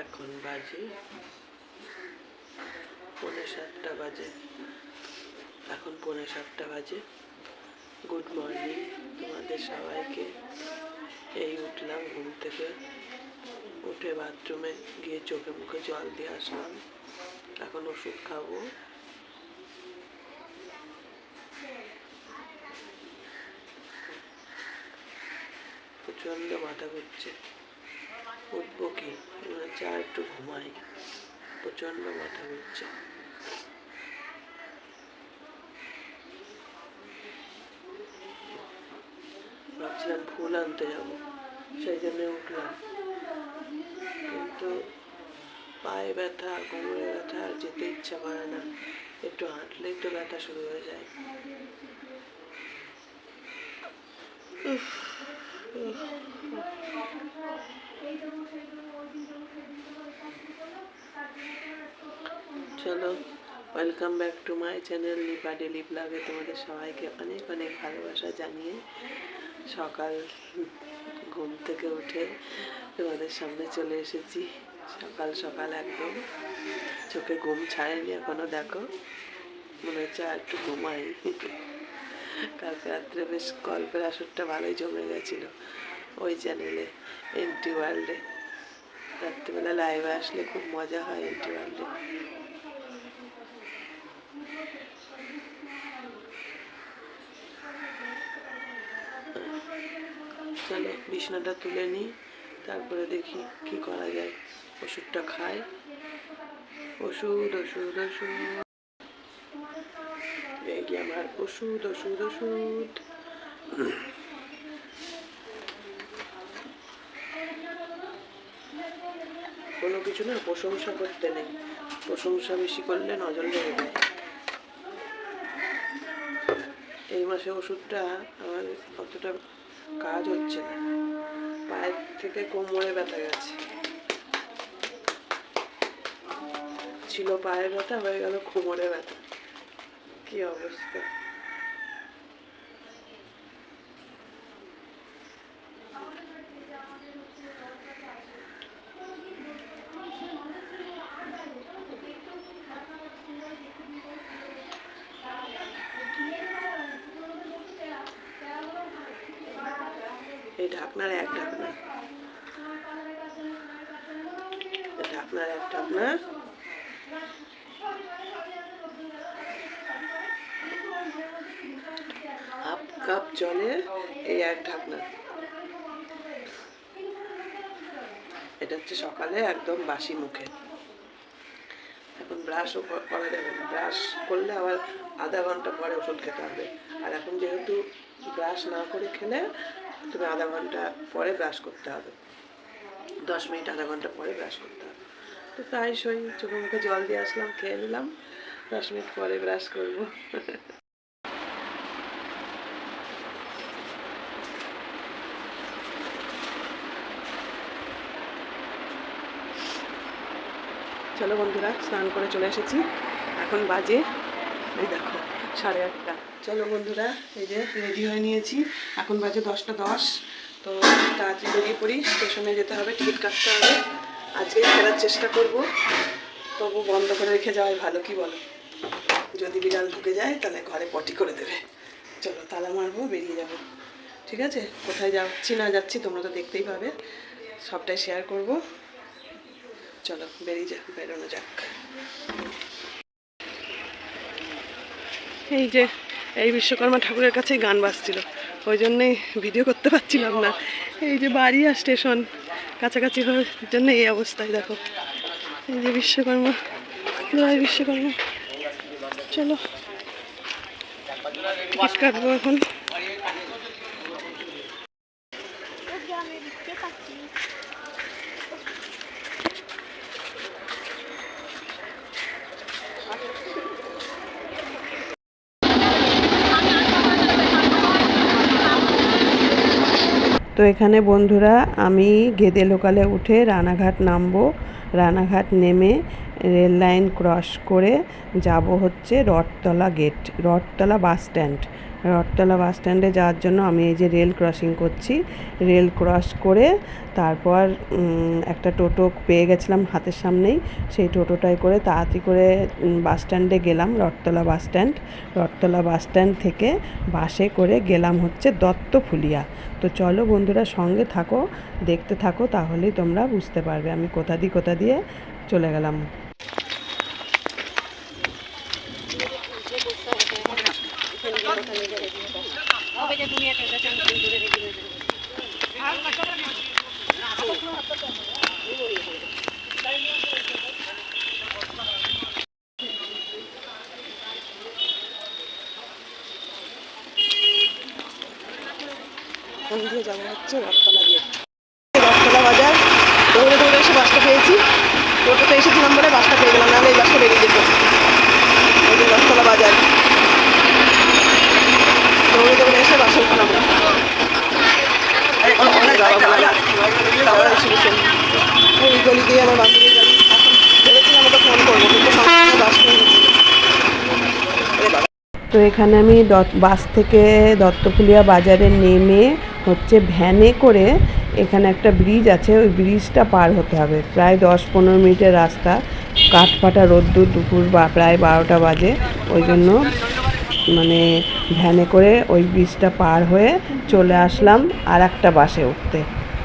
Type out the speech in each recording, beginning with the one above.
এখন বাজে। পৌনে সাতটা বাজে। এখন পৌনে সাতটা বাজে। গুড মর্নিং তোমাদের সবাইকে। এই উঠলাম ঘুম থেকে। উঠে বাথরুমে গিয়ে চোখে মুখে জল দিয়ে আসলাম। এখন ওষুধ খাব। প্রচণ্ড মাথা ঘুরছে। আর একটু ঘুমাই। প্রচণ্ড মাথা ঘুরছে ভাবছিলাম ফুল আনতে যাব, সেই জন্য উঠলাম। কিন্তু পায়ে ব্যথা, কোমরে ব্যথা, আর যেতে ইচ্ছা করে না। একটু হাঁটলেই তো ব্যথা শুরু হয়ে যায়। চলো welcome back to my channel Lipa daily ব্লগে তোমাদের সবাইকে অনেক অনেক ভালোবাসা জানিয়ে সকাল ঘুম থেকে উঠে তোমাদের সামনে চলে এসেছি। সকাল সকাল একদম। চোখে ঘুম ছাড়েনি এখনও, দেখো। মনে হচ্ছে আর একটু ঘুমাই। কালকে রাত্রে বেশ গল্পের আসরটা ভালোই জমে গেছিল। ওই চ্যানেলে এনটি ওয়ার্ল্ডে রাত্রিবেলা লাইভে আসলে খুব মজা হয় ওয়ার্ল্ডে চলো, বিছনাটা তুলে নিই, তারপরে দেখি কি করা যায়। ওষুধটা খাই। ওষুধ ওষুধ ওষুধ। যে আমার ওষুধ ওষুধ ওষুধ। কোনো কিছু না, প্রশংসা করতে নেই। প্রশংসা বেশি করলে নজর লেগে যায়। এই মাসে ওষুধটা আমার অতটা কাজ হচ্ছে না। পায়ের থেকে কোমরে ব্যথা গেছে। ছিল পায়ে ব্যথা, হয়ে গেল কোমরে ব্যথা। কি অবস্থা? এই ঢাকনার এক ঢাকনা। ঢাকনার এক ঢাকনা। হাফ কাপ জলে এই এক ঢাকনা। এটা হচ্ছে সকালে একদম বাসি মুখে। এখন ব্রাশও করা যাবে না। ব্রাশ করলে আবার আধা ঘণ্টা পরে ওষুধ খেতে হবে। আর এখন যেহেতু ব্রাশ না করে খেলে তুমি আধা ঘণ্টা পরে ব্রাশ করতে হবে। দশ মিনিট, আধা ঘণ্টা পরে ব্রাশ করতে হবে। তো প্রায়শই চোখে মুখে জল দিয়ে আসলাম, খেয়ে নিলাম। দশ মিনিট পরে ব্রাশ করব। চলো বন্ধুরা, স্নান করে চলে এসেছি। এখন বাজে, এই দেখো। সাড়ে আটটা। চলো বন্ধুরা, এই যে রেডি হয়ে নিয়েছি। এখন বাজে দশটা দশ। তো তাড়াতাড়ি বেরিয়ে পড়ি, স্টেশনে যেতে হবে, টিকিট কাটতে হবে। আজকেই ফেরার চেষ্টা করব। তবু বন্ধ করে রেখে যাওয়াই ভালো, কি বলো? যদি বিড়াল ঢুকে যায়, তাহলে ঘরে পটি করে দেবে। চলো তালা মারবো, বেরিয়ে যাব। ঠিক আছে? কোথায় যাচ্ছি না যাচ্ছি তোমরা তো দেখতেই পাবে। সবটাই শেয়ার করব। চলো, বেরিয়ে যা, বেরোনো যাক। এই যে, এই বিশ্বকর্মা ঠাকুরের কাছেই গান বাজছিল। ওই জন্যেই ভিডিও করতে পারছিলাম না। এই যে বাড়ি আর স্টেশন কাছাকাছি হওয়ার জন্য এই অবস্থায়, দেখো। এই যে বিশ্বকর্মা, জয় বিশ্বকর্মা। চলো, টিকিট কাটবো এখন। তো এখানে বন্ধুরা আমি গেদে লোকালে উঠে রানাঘাট নামবো। রানাঘাট নেমে রেল লাইন ক্রস করে যাব হচ্ছে Rathtala gate, Rathtala bus stand. Rathtala bus স্ট্যান্ডে যাওয়ার জন্য আমি এই যে রেল ক্রসিং করছি। রেল ক্রস করে তারপর একটা টোটো পেয়ে গেছিলাম হাতের সামনেই। সেই টোটোটায় করে তাড়াতাড়ি করে বাস স্ট্যান্ডে গেলাম, Rathtala bus stand. Rathtala bus stand থেকে বাসে করে গেলাম হচ্ছে দত্তফুলিয়া। তো চলো বন্ধুরা সঙ্গে থাকো, দেখতে থাকো, তাহলেই তোমরা বুঝতে পারবে আমি কোথা দিয়ে কোথা দিয়ে চলে গেলাম। কোন দিয়ে যাব হচ্ছে রথতলা দিয়ে। রথতলা বাজার দৌড়ে দৌড়ে এসে বাসটা পেয়েছি। টোটোতে এসেছিলাম বলে বাসটা পেয়ে গেলাম নাহলে এই বাসটা বেরিয়ে যেত। এই যে রথতলা বাজার। দৌড়ে দৌড়ে এসে বাসে উঠলাম। ওই গলি দিয়ে আমার বান্ধবীর গাড়ি এখন ভেবেছিলাম ওকে ফোন করব কিন্তু সঙ্গে বাস পেয়ে তো এখানে আমি বাস থেকে দত্তফুলিয়া বাজারে নেমে হচ্ছে ভ্যানে করে এখানে একটা ব্রিজ আছে, ওই ব্রিজটা পার হতে হবে। প্রায় দশ পনেরো মিনিটের রাস্তা, কাঠফাটা রোদ্দুর দুপুর বা প্রায় বারোটা বাজে। ওই জন্য মানে ভ্যানে করে ওই ব্রিজটা পার হয়ে চলে আসলাম আর একটা বাসে উঠতে।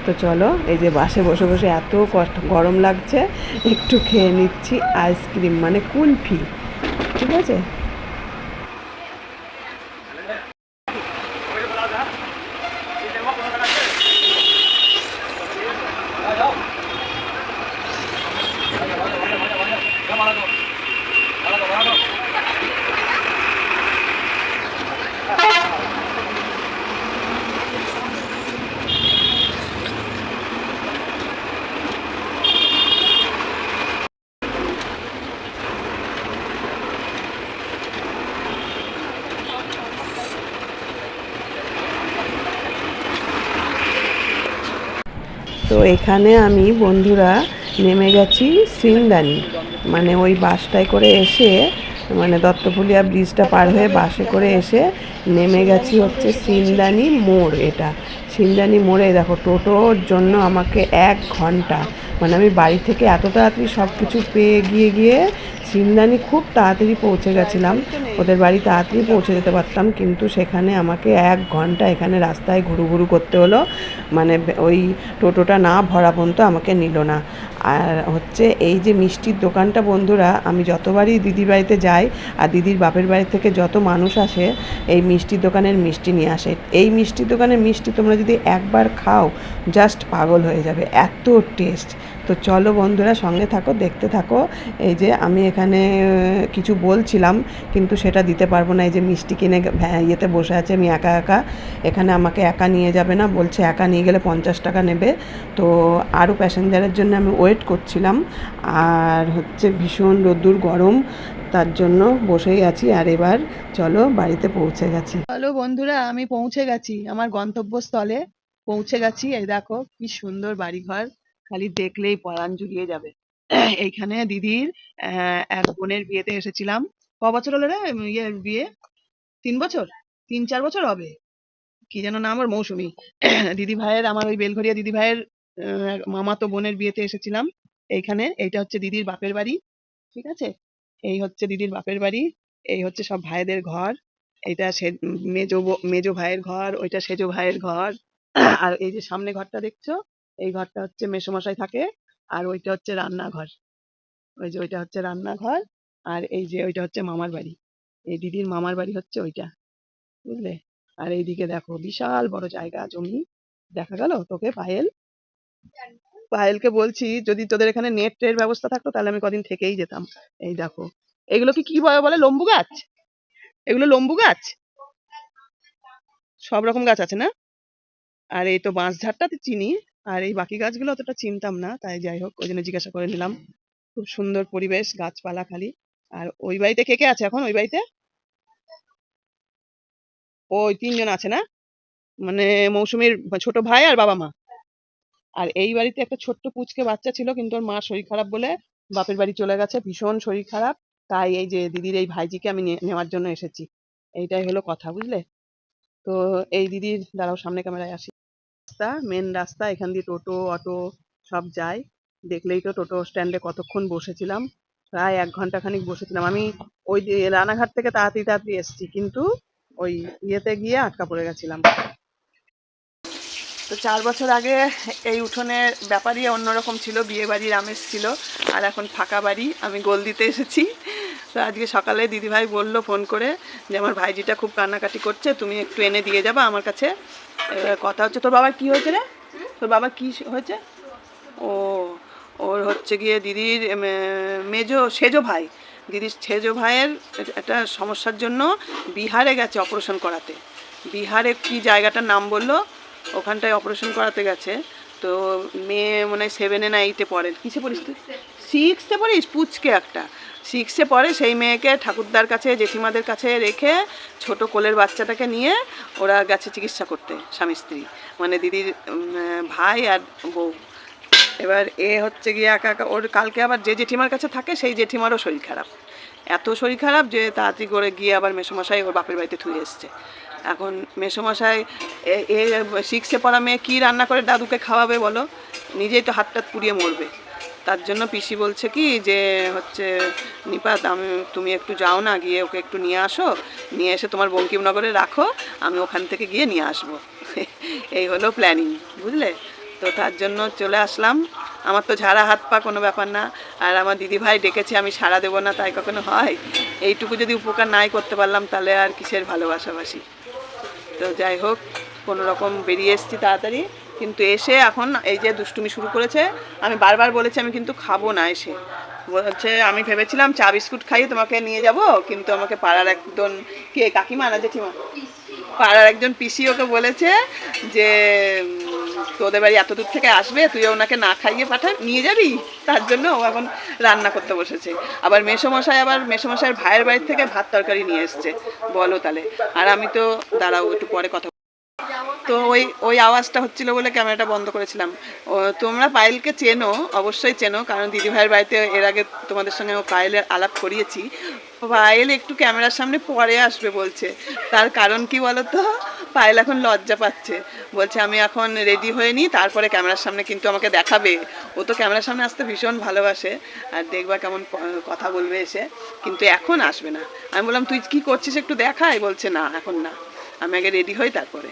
তো চলো, এই যে বাসে বসে বসে এত কষ্ট, গরম লাগছে, একটু খেয়ে নিচ্ছি আইসক্রিম মানে কুলফি, ঠিক আছে? তো এখানে আমি বন্ধুরা নেমে গেছি সিংদানি মানে ওই বাসটায় করে এসে মানে দত্তপুলিয়া ব্রিজটা পার হয়ে বাসে করে এসে নেমে গেছি হচ্ছে সিন্দানি মোড় এটা। সিন্দানি মোড়ে দেখো, টোটোর জন্য আমাকে এক ঘণ্টা। মানে আমি বাড়ি থেকে এত তাড়াতাড়ি সব কিছু পেয়ে গিয়ে গিয়ে সিন্দানি খুব তাড়াতাড়ি পৌঁছে গেছিলাম। ওদের বাড়ি তাড়াতাড়ি পৌঁছে যেতে পারতাম, কিন্তু সেখানে আমাকে এক ঘণ্টা এখানে রাস্তায় ঘুরু ঘুরু করতে হলো। মানে ওই টোটোটা না ভরা পর্যন্ত আমাকে নিল না। আর হচ্ছে এই যে মিষ্টির দোকানটা বন্ধুরা, আমি যতবারই দিদির বাড়িতে যাই আর দিদির বাপের বাড়ি থেকে যত মানুষ আসে, এই মিষ্টির দোকানের মিষ্টি নিয়ে আসে। এই মিষ্টির দোকানের মিষ্টি তোমরা যদি একবার খাও জাস্ট পাগল হয়ে যাবে, এত টেস্ট তো চলো বন্ধুরা, সঙ্গে থাকো, দেখতে থাকো। এই যে আমি এখানে কিছু বলছিলাম, কিন্তু সেটা দিতে পারব না। এই যে মিষ্টি কিনে ভ্যা- ইয়েতে বসে আছে আমি একা একা। এখানে আমাকে একা নিয়ে যাবে না, বলছে একা নিয়ে গেলে পঞ্চাশ টাকা নেবে। তো আরও প্যাসেঞ্জারের জন্য আমি ওয়েট করছিলাম। আর হচ্ছে ভীষণ রোদ্দুর গরম তার জন্য বসেই আছি। আর এবার চলো বাড়িতে পৌঁছে গেছি। চলো বন্ধুরা আমি পৌঁছে গেছি। আমার গন্তব্যস্থলে পৌঁছে গেছি। এই দেখো কি সুন্দর বাড়িঘর। খালি দেখলেই পরাণ জুড়িয়ে যাবে। এইখানে দিদির এক বোনের বিয়েতে এসেছিলাম। ক বছর হলো রে উম, ইয়ে বিয়ে? তিন বছর? তিন চার বছর হবে? কি যেন নাম ওর মৌসুমি। দিদি ভাইয়ের আমার ওই বেলঘরিয়া দিদি ভাইয়ের মামাতো বোনের বিয়েতে এসেছিলাম। এইখানে এইটা হচ্ছে দিদির বাপের বাড়ি, ঠিক আছে? এই হচ্ছে দিদির বাপের বাড়ি, এই হচ্ছে সব ভাইদের ঘর, এইটা সে, মেজো মেজো ভাইয়ের ঘর, ওইটা সেজো ভাইয়ের ঘর। আর এই যে সামনে ঘরটা দেখছ, এই ঘরটা হচ্ছে মেসোমশাই থাকে, আর ওইটা হচ্ছে রান্নাঘর। ওই যে ওইটা হচ্ছে রান্নাঘর, আর এই যে ওইটা হচ্ছে মামার বাড়ি। এই দিদির মামার বাড়ি হচ্ছে ওইটা, বুঝলে? আর এইদিকে দেখো বিশাল বড় জায়গা, জমি। দেখা গেল? তোকে পায়েল পায়েলকে বলছি, যদি তোদের এখানে নেট টের ব্যবস্থা থাকতো, তাহলে আমি কদিন থেকেই যেতাম। এই দেখো। এগুলো কি কি বলে লম্বু গাছ? এগুলো লম্বু গাছ? সব রকম গাছ আছে না? আর এই তো বাঁশঝাড়টা তো চিনি, আর এই বাকি গাছগুলো অতটা চিনতাম না, তাই যাই হোক, ওই জন্য জিজ্ঞাসা করে নিলাম। খুব সুন্দর পরিবেশ, গাছপালা খালি। আর ওই বাড়িতে কে কে আছে এখন, ওই বাড়িতে? ওই তিনজন আছে না? মানে মৌসুমীর ছোট ভাই আর বাবা মা। আর এই বাড়িতে একটা ছোট্ট পুচকে বাচ্চা ছিল, কিন্তু ওর মা শরীর খারাপ বলে বাপের বাড়ি চলে গেছে, ভীষণ শরীর খারাপ। তাই এই যে দিদির এই ভাইজিকে আমি নেওয়ার জন্য এসেছি। এইটাই হলো কথা, বুঝলে? তো এই দিদির দাঁড়াও, সামনে ক্যামেরায় আসি। রাস্তা মেন রাস্তা, এখান দিয়ে টোটো, অটো সব যায়। দেখলেই তো টোটো স্ট্যান্ডে কতক্ষণ বসেছিলাম। প্রায় এক ঘণ্টা খানিক বসেছিলাম। আমি ওই রানাঘাট থেকে তাড়াতাড়ি তাড়াতাড়ি এসেছি, কিন্তু ওই ইয়েতে গিয়ে আটকা পড়ে গেছিলাম। তো চার বছর আগে এই উঠোনের ব্যাপারই অন্যরকম ছিল বিয়ে বাড়ির আমেজ ছিল। আর এখন ফাঁকা বাড়ি, আমি গোল দিতে এসেছি। তো আজকে সকালে দিদিভাই বলল ফোন করে যে আমার ভাইজিটা খুব কান্নাকাটি করছে, তুমি একটু এনে দিয়ে যাবা আমার কাছে। এবার কথা হচ্ছে, তোর বাবার কি হয়েছে রে? তোর বাবার কি হয়েছে? ও, ওর হচ্ছে গিয়ে দিদির মেজো, সেজো ভাই। দিদির সেজো ভাইয়ের একটা সমস্যার জন্য বিহারে গেছে অপারেশন করাতে। বিহারে কি জায়গাটার নাম বলল? ওখানটায় অপারেশন করাতে গেছে। তো মেয়ে মনে হয় সেভেনে না এইটে পড়ে। কিসে পড়িস তুই? সিক্সে পড়িস? পুচকে একটা। সিক্সে পড়ে সেই মেয়েকে ঠাকুরদার কাছে, জেঠিমাদের কাছে রেখে ছোট কোলের বাচ্চাটাকে নিয়ে ওরা গেছে চিকিৎসা করতে, স্বামী স্ত্রী। মানে দিদির ভাই আর বউ। এবার এ হচ্ছে গিয়ে একা একা, ওর কালকে আবার যে জেঠিমার কাছে থাকে, সেই জেঠিমারও শরীর খারাপ। এত শরীর খারাপ যে তাড়াতাড়ি করে গিয়ে আবার মেসোমশাই ওর বাপের বাড়িতে থুয়ে এসছে। এখন মেসোমশাই, এ- সিক্সে পড়া মেয়ে কী রান্না করে দাদুকে খাওয়াবে বলো? নিজেই তো হাত টাত পুড়িয়ে মরবে। তার জন্য পিসি বলছে কি যে, হচ্ছে নিপাত আমি, তুমি একটু যাও না, গিয়ে ওকে একটু নিয়ে আসো। নিয়ে এসে তোমার বঙ্কিমনগরে রাখো, আমি ওখান থেকে গিয়ে নিয়ে আসব। এই হলো প্ল্যানিং বুঝলে? তো তার জন্য চলে আসলাম। আমার তো ঝাড়া হাত পা কোনো ব্যাপার না। আর আমার দিদিভাই ডেকেছে, আমি সাড়া দেবো না, তাই কখনো হয়? এইটুকু যদি উপকার নাই করতে পারলাম, তাহলে আর কিসের ভালোবাসাবাসি? তো যাই হোক, কোনো রকম বেরিয়ে এসেছি তাড়াতাড়ি। কিন্তু এসে এখন এই যে দুষ্টুমি শুরু করেছে, আমি বারবার বলেছি আমি কিন্তু খাব না এসে। বলছে, আমি ভেবেছিলাম চা বিস্কুট খাইয়ে তোমাকে নিয়ে যাব, কিন্তু আমাকে পাড়ার একজন কে, কাকিমা না জেঠিমা? পাড়ার একজন পিসি ওকে বলেছে যে তোদের বাড়ি এত দূর থেকে আসবে তুই ওনাকে না খাইয়ে পাঠা, নিয়ে যাবি? তার জন্য ও এখন রান্না করতে বসেছে। আবার মেসোমশাই আবার মেসোমশাইয়ের ভাইয়ের বাড়ি থেকে ভাত তরকারি নিয়ে এসছে। বলো তাহলে। আর আমি তো, দাঁড়াও, একটু পরে কথা তো ওই ওই আওয়াজটা হচ্ছিল বলে ক্যামেরাটা বন্ধ করেছিলাম। তোমরা পায়েলকে চেনো, অবশ্যই চেনো, কারণ দিদিভাইয়ের বাড়িতে এর আগে তোমাদের সঙ্গে পায়েলের আলাপ করিয়েছি। পায়েল একটু ক্যামেরার সামনে পরে আসবে বলছে। তার কারণ কি বলো তো পায়েল এখন লজ্জা পাচ্ছে। বলছে, আমি এখন রেডি হয়ে নিই তারপরে ক্যামেরার সামনে কিন্তু আমাকে দেখাবে। ও তো ক্যামেরার সামনে আসতে ভীষণ ভালোবাসে আর দেখবা কেমন কথা বলবে এসে। কিন্তু এখন আসবে না। আমি বললাম, তুই কি করছিস একটু দেখাই? বলছে, না, এখন না। আমি আগে রেডি হই, তারপরে।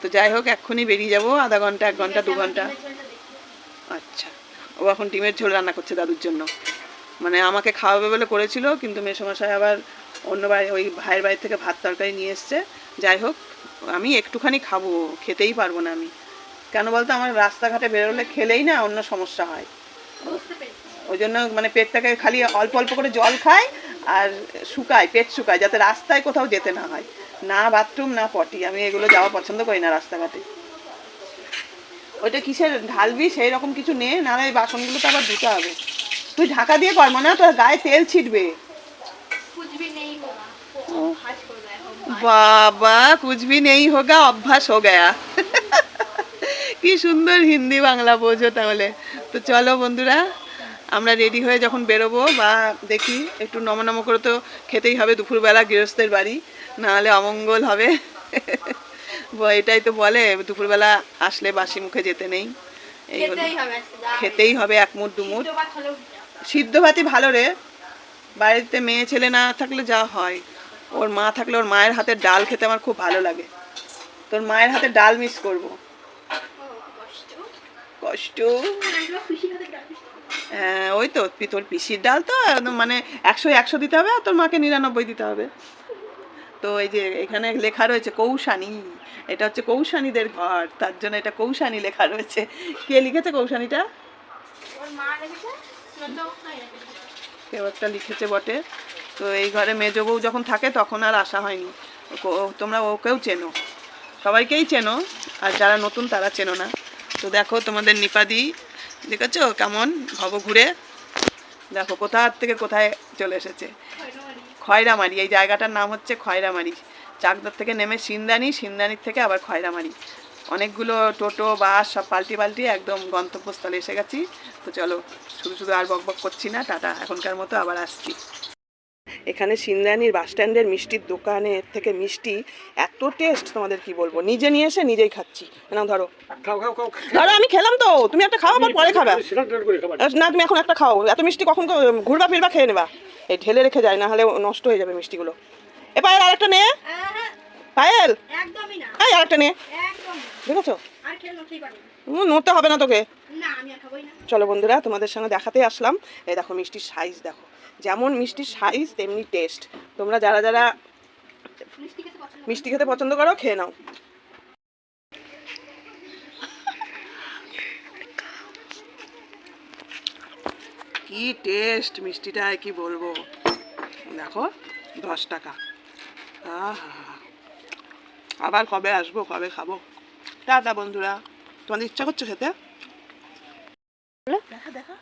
তো যাই হোক, এক্ষুনি বেরিয়ে যাব, আধা ঘণ্টা, এক ঘণ্টা, দু ঘণ্টা। আচ্ছা। ও এখন ডিমের ঝোল রান্না করছে দাদুর জন্য। মানে আমাকে খাওয়াবে বলে করেছিল, কিন্তু মেসোমশাই আবার অন্য বাড়ি, ওই ভাইয়ের বাড়ি থেকে ভাত তরকারি নিয়ে এসছে। যাই হোক আমি একটুখানি খাব খেতেই পারব না আমি। কেন বলতো আমার রাস্তাঘাটে বেরোলে খেলেই না অন্য সমস্যা হয়। ওই জন্য মানে পেটটাকে খালি অল্প অল্প করে জল খায় আর শুকায় পেট শুকায় যাতে রাস্তায় কোথাও যেতে না হয়। না বাথরুম না পটি। আমি এগুলো যাওয়া পছন্দ করি না রাস্তাঘাটে। ওইটা কিসের ঢালবি? সেই রকম কিছু নে নাহলে এই বাসনগুলো তো আবার ধুতে হবে। তুই ঢাকা দিয়ে পারব না তোর গায়ে তেল ছিটবে। कुछ বাবা কুছ ভি নেই হোগা অভ্যাস হো গয়া। কি সুন্দর হিন্দি বাংলা বোঝো তাহলে। তো চলো বন্ধুরা আমরা রেডি হয়ে যখন বেরোবো বা দেখি একটু নমনম করে তো খেতেই হবে দুপুরবেলা গৃহস্থের বাড়ি নাহলে অমঙ্গল হবে। এটাই তো বলে দুপুরবেলা আসলে বাসি মুখে যেতে নেই। এই খেতেই হবে এক মুঠ দুমুট সিদ্ধ ভাতি ভালো রে। বাড়িতে মেয়ে ছেলে না থাকলে যা হয়। ওর মা থাকলে ওর মায়ের হাতের ডাল খেতে আমার খুব ভালো লাগে। তোর মায়ের হাতে ডাল মিস করব। কষ্ট। হতে হ্যাঁ ওই তো তোর পিসির ডাল তো মানে একশো একশো দিতে হবে আর তোর মাকে নিরানব্বই দিতে হবে। তো এই যে এখানে লেখা রয়েছে কৌশানী। এটা হচ্ছে কৌশানীদের ঘর তার জন্য এটা কৌশানী লেখা রয়েছে। কে লিখেছে কৌশানীটা? কেউ একটা লিখেছে বটে। তো এই ঘরে মেজ বউ যখন থাকে তখন আর আসা হয়নি। তোমরা ওকেও চেনো। সবাইকেই চেনো, আর যারা নতুন তারা চেনো না। তো দেখো তোমাদের নিপাদি, দেখেছ কেমন? ভব ঘুরে। দেখো কোথা থেকে কোথায় চলে এসেছে। খয়রামারি, এই জায়গাটার নাম হচ্ছে খয়রামারি। চাকদার থেকে নেমে সিন্দানি, সিন্দানির থেকে আবার খয়রামারি। অনেকগুলো টোটো, বাস সব পাল্টি পাল্টি একদম গন্তব্যস্থলে এসে গেছি। তো চলো, শুধু শুধু আর বকবক করছি না, টাটা, এখনকার মতো আবার আসছি। এখানে সিন্দানির বাস স্ট্যান্ডের মিষ্টির দোকানের থেকে মিষ্টি এত টেস্ট তোমাদের কি বলব? নিজে নিয়ে এসে নিজেই খাচ্ছি। না ধরো। খাও খাও খাও। ধরো আমি খেলাম তো। তুমি একটা খাও আবার পরে খাবে। না তুমি এখন একটা খাও। এত মিষ্টি কখন ঘুরবা ফিরবা খেয়ে নেবা। এই ঢেলে রেখে যায় না হলে নষ্ট হয়ে যাবে মিষ্টিগুলো। এ পায়েল আরেকটা নে। পায়েল। একদমই না। এই আরেকটা নে। একদম না। দেখেছ? আর খেলে নড়তেই পারব না। নড়তে হবে না তোকে। চলো বন্ধুরা তোমাদের সঙ্গে দেখাতে আসলাম। এই দেখো মিষ্টির সাইজ দেখো। যেমন মিষ্টির সাইজ তেমনি টেস্ট তোমরা যারা যারা মিষ্টি খেতে পছন্দ করি। খেয়ে নাও। কি টেস্ট মিষ্টিটায় কি বলব? দেখো দশ টাকা। আবার কবে আসব কবে খাব? টাটা বন্ধুরা। তোমাদের ইচ্ছা করছে খেতে? দেখা দেখা।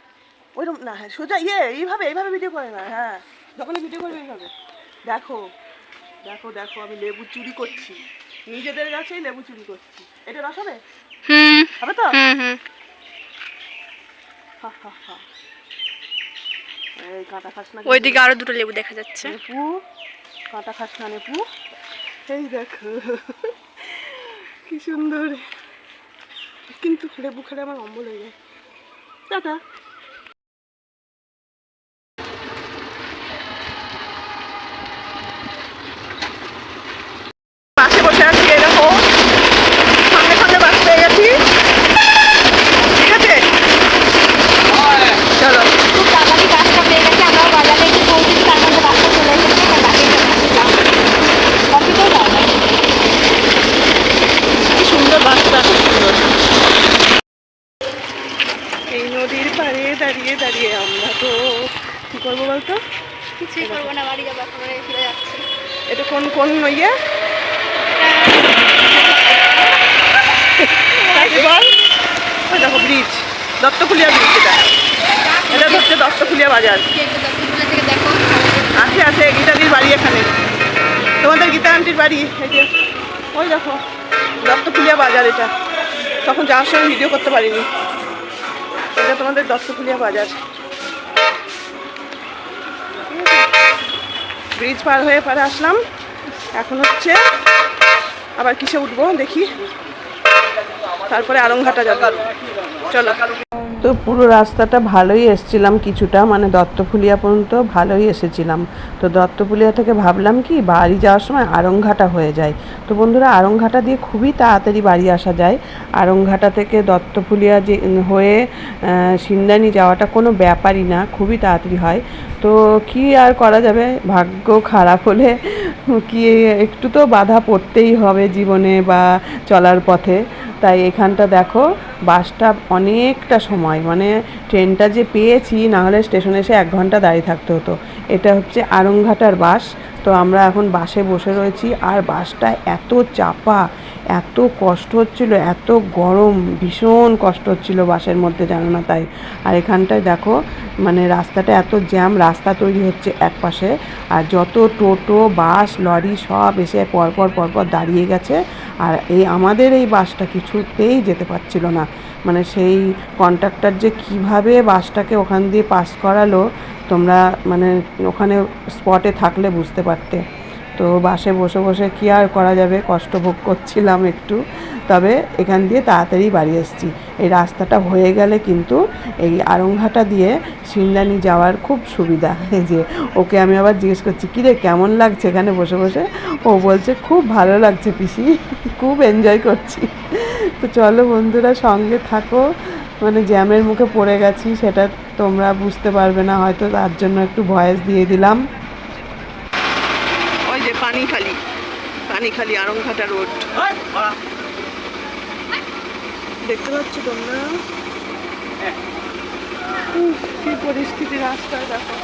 ওইরকম না হ্যাঁ সোজা ইয়ে এইভাবে এইভাবে ভিডিও করে না হ্যাঁ। যখনই ভিডিও করবে এইভাবে। দেখো দেখো দেখো আমি লেবু চুরি করছি। নিজেদের গাছেই লেবু চুরি করছি। এটা রস হবে? হবে তো? হুম হুম। হা, হা, হা। এই কাঁটা খাস না ওইদিকে আরও দুটো লেবু দেখা যাচ্ছে। নেপু কাঁটা খাস না নেপু। এই দেখো কি সুন্দর। কিন্তু লেবু খেলে আমার অম্বল হয়ে যায়। টাটা বাসে বসে আছি এরকম সঙ্গে সঙ্গে বাস পেয়ে গেছি ঠিক আছে চলো খুব তাড়াতাড়ি বাসটা পেয়ে গেছে আমরাও বাজারে একটু পৌঁছেছি তার মধ্যে বাসটা চলে এসেছে এবার বাকি কপিটাও দাও না কি সুন্দর বাসটা খুব সুন্দর এই নদীর পাড়ে দাঁড়িয়ে দাঁড়িয়ে আমরা তো কি করব বলতো? কিছুই করব না বাড়ি যাব এখন ফিরে যাচ্ছে। এটা কোন কোন ইয়ে? বল। ওই দেখো ব্রিজ দত্তকুলিয়া ব্রিজ এটা এটা হচ্ছে দত্তকুলিয়া বাজার। আছে আছে গীতাদির বাড়ি এখানে। তোমাদের গীতা আন্টির বাড়ি? এই যে ওই দেখো দত্তকুলিয়া বাজার এটা। তখন যাওয়ার সময় ভিডিও করতে পারিনি। এটা তোমাদের দত্তকুলিয়া বাজার। ব্রিজ পার হয়ে পারে আসলাম। এখন হচ্ছে আবার কিসে উঠবো দেখি। তারপরে আরংঘাটা যাব। চলো। তো পুরো রাস্তাটা ভালোই এসছিলাম কিছুটা মানে দত্তফুলিয়া পর্যন্ত ভালোই এসেছিলাম। তো দত্তফুলিয়া থেকে ভাবলাম কি, বাড়ি যাওয়ার সময় আরংঘাটা হয়ে যায়। তো বন্ধুরা আরংঘাটা দিয়ে খুবই তাড়াতাড়ি বাড়ি আসা যায়। আরংঘাটা থেকে দত্তফুলিয়া যে হয়ে সিন্দানি যাওয়াটা কোনো ব্যাপারই না, খুবই তাড়াতাড়ি হয়। তো কি আর করা যাবে? ভাগ্য খারাপ হলে কি একটু তো বাধা পড়তেই হবে জীবনে বা চলার পথে। তাই এখানটা দেখো বাসটা অনেকটা সময় মানে ট্রেনটা যে পেয়েছি না হলে স্টেশনে এসে এক ঘণ্টা দাঁড়িয়ে থাকতে হতো। এটা হচ্ছে আরংঘাটার বাস তো আমরা এখন বাসে বসে রয়েছি, আর বাসটা এত চাপা এত কষ্ট হচ্ছিল, এত গরম, ভীষণ কষ্ট হচ্ছিল বাসের মধ্যে জানো না তাই। আর এখানটায় দেখো মানে রাস্তাটা এত জ্যাম, রাস্তা তৈরি হচ্ছে এক পাশে আর যত টোটো, বাস, লরি সব এসে পরপর পরপর দাঁড়িয়ে গেছে। আর এই আমাদের এই বাসটা কিছুতেই যেতে পারছিল না। মানে সেই কন্ট্রাক্টর যে কীভাবে বাসটাকে ওখান দিয়ে পাস করালো, তোমরা মানে ওখানে স্পটে থাকলে বুঝতে পারতে। তো বাসে বসে বসে কী আর করা যাবে? কষ্ট ভোগ করছিলাম একটু। তবে এখান দিয়ে তাড়াতাড়ি বাড়ি এসেছি। এই রাস্তাটা হয়ে গেলে কিন্তু এই আরংঘাটা দিয়ে সিন্দানি যাওয়ার খুব সুবিধা। যে ওকে আমি আবার জিজ্ঞেস করছি কী রে কেমন লাগছে এখানে বসে বসে? ও বলছে, খুব ভালো লাগছে পিসি, খুব এনজয় করছি। তো চলো বন্ধুরা, সঙ্গে থাকো। মানে জ্যামের মুখে পড়ে গেছি, সেটা তোমরা বুঝতে পারবে না, হয়তো তার জন্য একটু ভয়েস দিয়ে দিলাম। পানিখালি পানিখালি আরংঘাটা রোড। দেখতে পাচ্ছ তোমরা? উফ, কি পরিস্থিতি রাস্তায় দেখো।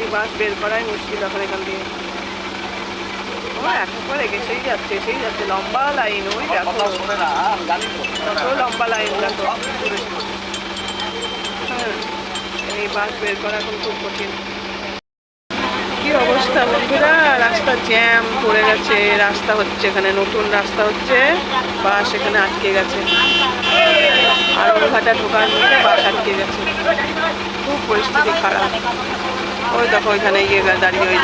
এই বাস বের করাই মুশকিল এখন এখান এখন পরে এসেই যাচ্ছে এসেই যাচ্ছে। লম্বা লাইন ওই দেখো। লম্বা লাইন দেখো। হ্যাঁ, এই বাস বের করা এখন খুব কঠিন। কি অবস্থা বন্ধুরা? রাস্তা জ্যাম পড়ে গেছে, রাস্তা হচ্ছে এখানে, নতুন রাস্তা হচ্ছে, বাস এখানে আটকে গেছে। আর ওঘাটা ঢোকার মধ্যে বাস আটকে গেছে। খুব পরিস্থিতি খারাপ। ওই দেখো ওইখানে গিয়ে দাঁড়িয়ে ওই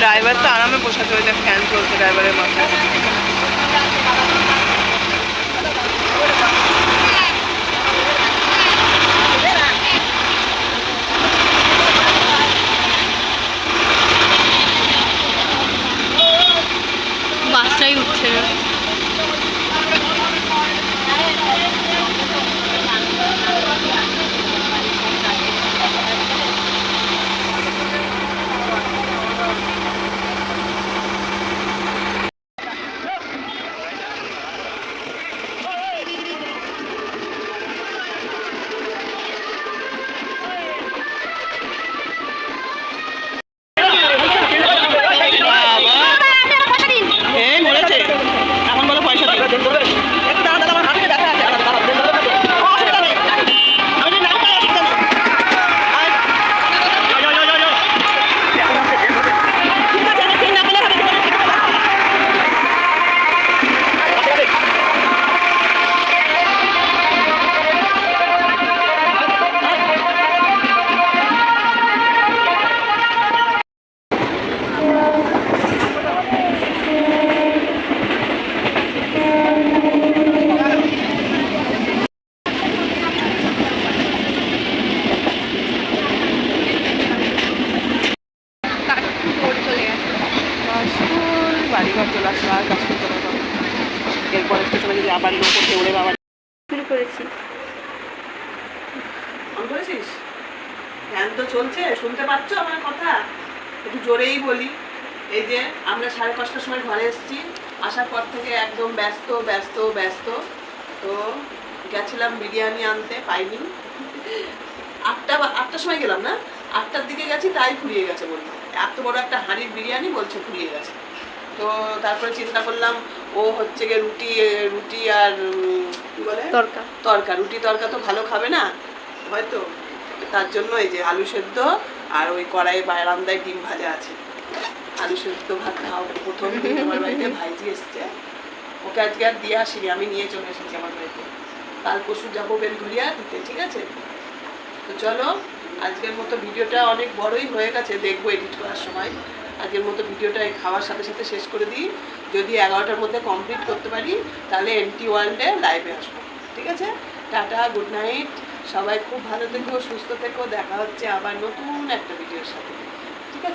ড্রাইভার তো আরামে বসাতে দেখ ফ্যান চলছে ড্রাইভারের মাথায়। বাসটাই উঠছে না বিরিয়ানি বলছে ফুরিয়ে গেছে। তো তারপরে চিন্তা করলাম ও হচ্ছে গিয়ে রুটি রুটি আর কি বলে? তরকা। তরকা। রুটি তরকা তো ভালো খাবে না হয়তো? তার জন্য এই যে আলু সেদ্ধ আর ওই কড়াই বারান্দায় ডিম ভাজা আছে। আলু সেদ্ধ ভাত খাও। প্রথম দিন আমার বাড়িতে ভাইজি এসছে। ওকে আজকে আর দিয়ে আসিনি আমি নিয়ে চলে এসেছি আমার বাড়িতে। কাল পরশু যাব বেলঘরিয়া দিতে ঠিক আছে? তো চলো আজকের মতো ভিডিওটা অনেক বড়ই হয়ে গেছে দেখব এডিট করার সময়। আজকের মতো ভিডিওটা খাওয়ার সাথে সাথে শেষ করে দিই। যদি এগারোটার মধ্যে কমপ্লিট করতে পারি, তাহলে এমটি ওয়ার্ল্ডে লাইভে আসব। ঠিক আছে? টাটা গুড নাইট সবাই খুব ভালো থেকো, সুস্থ থেকো। দেখা হচ্ছে আবার নতুন একটা ভিডিওর সাথে। ঠিক আছে?